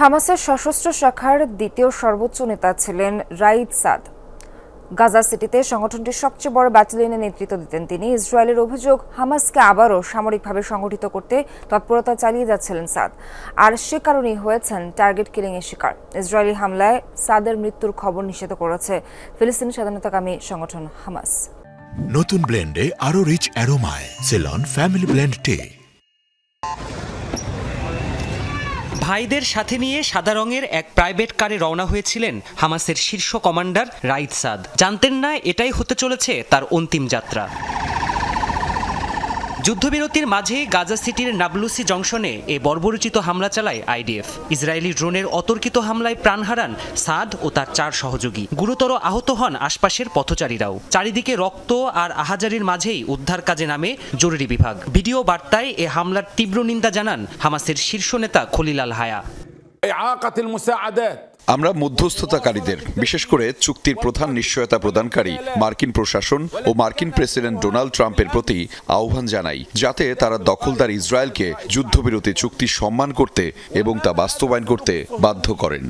হামাসের সশস্ত্র শাখার দ্বিতীয় সর্বোচ্চ নেতা ছিলেন রাইদ সাদ। গাজা সিটিতে সংগঠনটির সবচেয়ে বড় ব্যাটালিয়নে নেতৃত্ব দিতেন তিনি। ইসরায়েলের অভিযোগ, হামাসকে আবারও সামরিকভাবে সংগঠিত করতে তৎপরতা চালিয়ে যাচ্ছিলেন সাদ। আর সে কারণেই হয়েছেন টার্গেট কিলিং এর শিকার। ইসরায়েলি হামলায় সাদের মৃত্যুর খবর নিষেধ করেছে ফিলিস্তিনি স্বাধীনতাকামী সংগঠন হামাস। নতুন ব্লেন্ডে আরও রিচ অ্যারোমায়, সেলন, ফ্যামিলি ব্লেন্ড টে। ভাইদের সাথে নিয়ে সাদা রঙের এক প্রাইভেট কারে রওনা হয়েছিলেন হামাসের শীর্ষ কমান্ডার রাইদ সাদ। জানতেন না এটাই হতে চলেছে তার অন্তিম যাত্রা। যুদ্ধবিরতির মাঝে গাজা সিটির নাবলুসি জংশনে এ বর্বরচিত হামলা চালায় আইডিএফ। ইসরায়েলি ড্রোনের অতর্কিত হামলায় প্রাণ হারান সাদ ও তার চার সহযোগী। গুরুতর আহত হন আশপাশের পথচারীরাও। চারিদিকে রক্ত আর আহাজারির মাঝেই উদ্ধার কাজে নামে জরুরি বিভাগ। ভিডিও বার্তায় এ হামলার তীব্র নিন্দা জানান হামাসের শীর্ষ নেতা খলিলাল হায়া। আমরা মধ্যস্থতাকারীদের, বিশেষ করে চুক্তির প্রধান নিশ্চয়তা প্রদানকারী মার্কিন প্রশাসন ও মার্কিন প্রেসিডেন্ট ডোনাল্ড ট্রাম্পের প্রতি আহ্বান জানাই, যাতে তারা দখলদার ইসরায়েলকে যুদ্ধবিরতি চুক্তি সম্মান করতে এবং তা বাস্তবায়ন করতে বাধ্য করেন।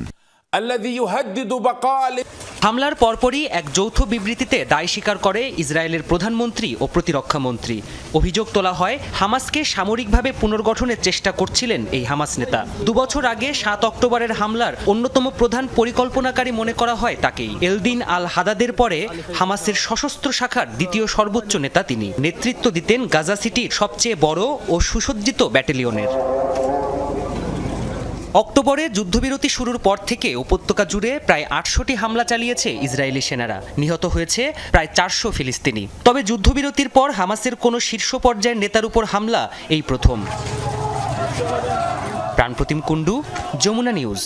হামলার পরপরই এক যৌথ বিবৃতিতে দায় স্বীকার করে ইসরায়েলের প্রধানমন্ত্রী ও প্রতিরক্ষা মন্ত্রী। অভিযোগ তোলা হয়, হামাসকে সামরিকভাবে পুনর্গঠনের চেষ্টা করছিলেন এই হামাস নেতা। দুবছর আগে সাত অক্টোবরের হামলার অন্যতম প্রধান পরিকল্পনাকারী মনে করা হয় তাকেই। এলদিন আল হাদাদের পরে হামাসের সশস্ত্র শাখার দ্বিতীয় সর্বোচ্চ নেতা তিনি। নেতৃত্ব দিতেন গাজা সিটির সবচেয়ে বড় ও সুসজ্জিত ব্যাটালিয়নের। অক্টোবরে যুদ্ধবিরতি শুরুর পর থেকে উপত্যকা জুড়ে প্রায় আটশোটি হামলা চালিয়েছে ইসরায়েলি সেনারা। নিহত হয়েছে প্রায় চারশো ফিলিস্তিনি। তবে যুদ্ধবিরতির পর হামাসের কোনো শীর্ষ পর্যায়ের নেতার উপর হামলা এই প্রথম। প্রাণপ্রতিম কুণ্ডু, যমুনা নিউজ।